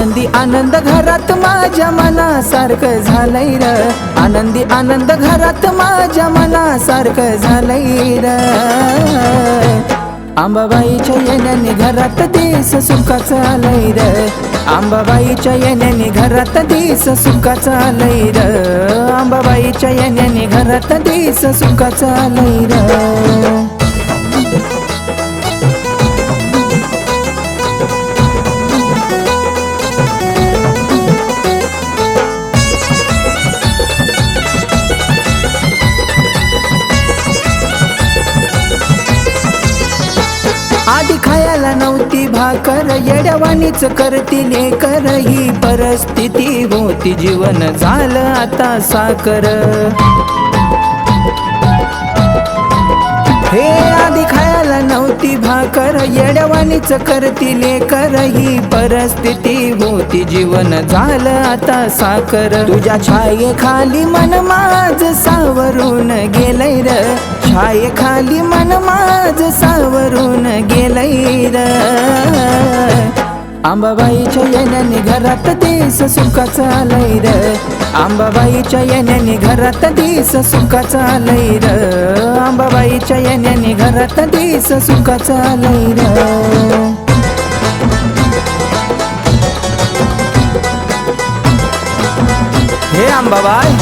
आनंदी आनंद घरात माझ्या मनासारखं झालंय र. आनंदी आनंद घरात माझ्या मनासारखं झालंय र. आंबाबाईच्या येण्याने घरात दिस सुखाचं आलंय र. आंबाबाईच्या येण्याने घरात दिस सुखाचं आलंय र. आंबाबाईच्या येण्याने घरात दिस सुखाचं आलंय र. आधी खायला नव्हती भाकर येड्यावानीच करती लेकर ही परिस्थिती होती जीवन झालं आता साकर हे आधी खायला नव्हती भाकर येड्यावानीच करती लेकर ही परिस्थिती होती जीवन झालं आता साकर तुझ्या छाये खाली मन माझ सावरून गेलय र. छाये खाली मन माझ गेलंय आंबाबाईच्या येण्याने घरात दिस सुखाचा लैर र आंबाबाईच्या येण्याने घरात दिस सुखाचा लैर र आंबाबाईच्या येण्याने घरात दिस सुखाचा लैर र हे आंबाबाई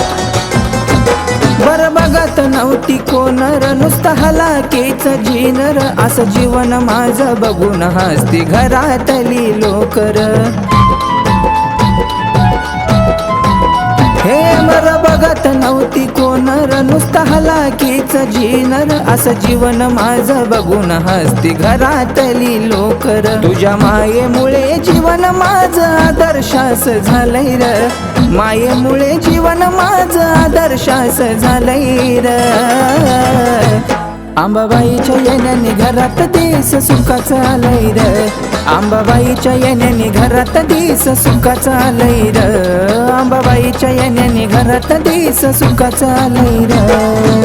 बर जगात नव्हती कोणर. नुसतं हलाकेच झिनर असं जीवन माझं बघून हसती घरातली लोकर. हे बर बघत नव्हती कोणर नुसता हलाकीच झिनर असं जीवन माझं बघून हसती घरातली लोकर. तुझ्या मायेमुळे जीवन माझं आदर्शास झालंय र. मायेमुळे जीवन माझं आदर्शास झालंय र. आंबाबाईच्या येण्याने घरात दिस सुखाचं आलंय र. आंबाबाईच्या येण्याने घरात दिस सुखाचं आलंय र. आंबाबाईच्या येण्याने घरात दिस सुखाचं आलंय र.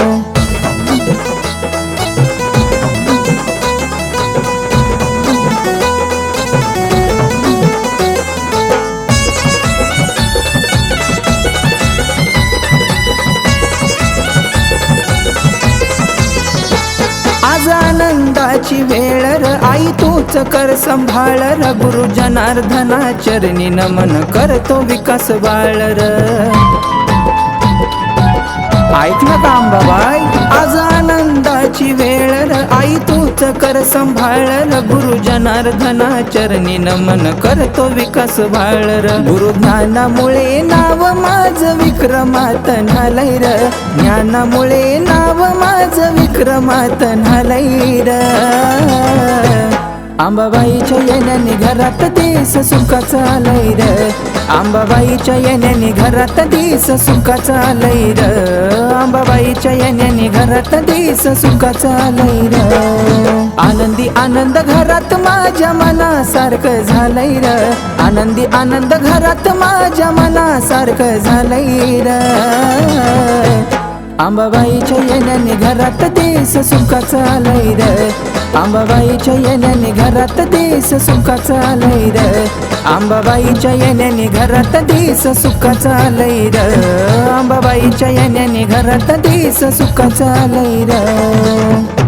काळाची वेळ र आई तूच कर संभाळ र. गुरु जनार्दना चरणी नमन करतो विकास बाळ र. ऐक ना का अंबाबाई आज आनंदाची वेळ र. आई तूच कर संभाळ र गुरु जनार्दना चरणी नमन करतो विकास बाळ र गुरु ज्ञानामुळे नाव माझ विक्रमात झालंय र. ज्ञानामुळे नाव माझ विक्रमात झालंय र. आंबाबाईच्या येण्याने घरात दिस सुखाचं आलंय र. आंबाबाईच्या येण्याने घरात दिस सुखाचं आलंय र. आंबाबाईच्या येण्याने घरात दिस सुखाचं आलंय र. आनंदी आनंद घरात माझ्या मनासारखं झालंय र. आनंदी आनंद घरात माझ्या मनासारखं झालंय र. आंबाबाईच्या येण्याने घरात देश सुखाचं आलंय र. आंबाबाईच्या येण्याने घरात देश सुखाचं आलंय र. आंबाबाईच्या येण्याने घरात देश सुखाचं आलंय र. आंबाबाईच्या येण्याने घरात देश सुखाचं आलंय र.